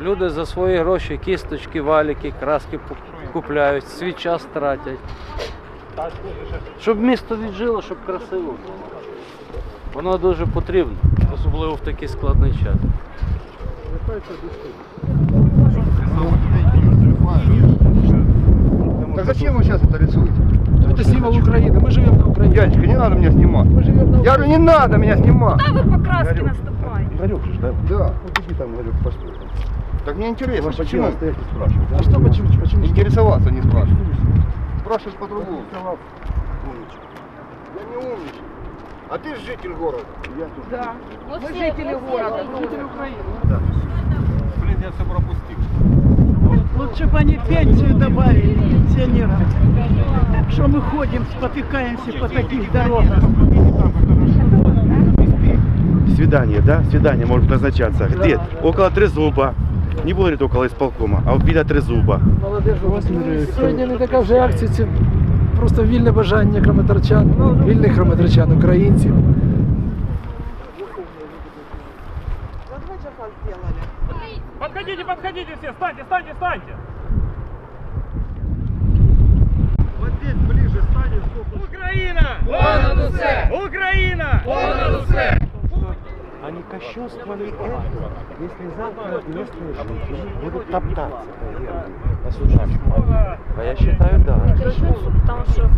Люди за свої гроші кісточки, валіки, краски купляють, свій час тратять. Щоб місто віджило, щоб красиво було. Воно дуже потрібно, особливо в такий складний час. Так зачем вы сейчас это рисуете? Дядечка, не надо меня снимать. Я говорю, не надо меня снимать. Та ви по краски наступаєте. Игорек же, да? Да. Вот иди там, Игорек, постой. Так мне интересно, почему? А что почему? Почему? Интересоваться не спрашивают. Спрашивают по-другому. Я не умничаю. А ты же житель города. Я тут. Да. Мы жители города. Жители Украины. Блин, я все пропустил. Лучше бы они пенсию добавили пенсионерам. Что мы ходим, спотыкаемся по таких дорогах. Свидание, да? Свидание может назначаться. Где? Около Трезуба. Не говорит около исполкома, а біля Трезуба. Молодежь, сьогодні не така вже акція, це просто вільне бажання краматорчан, вільних краматорчан, українців. Давай джафан сделали. Подходите, подходите все, станьте, станьте, станьте. Вот здесь ближе станет. Украина! Бонадусе! Украина! Бонадусе! Они кощунствовали это, если завтра местные жители будут топтаться по вере, осуждать. А я считаю, да. Кощунство, потому что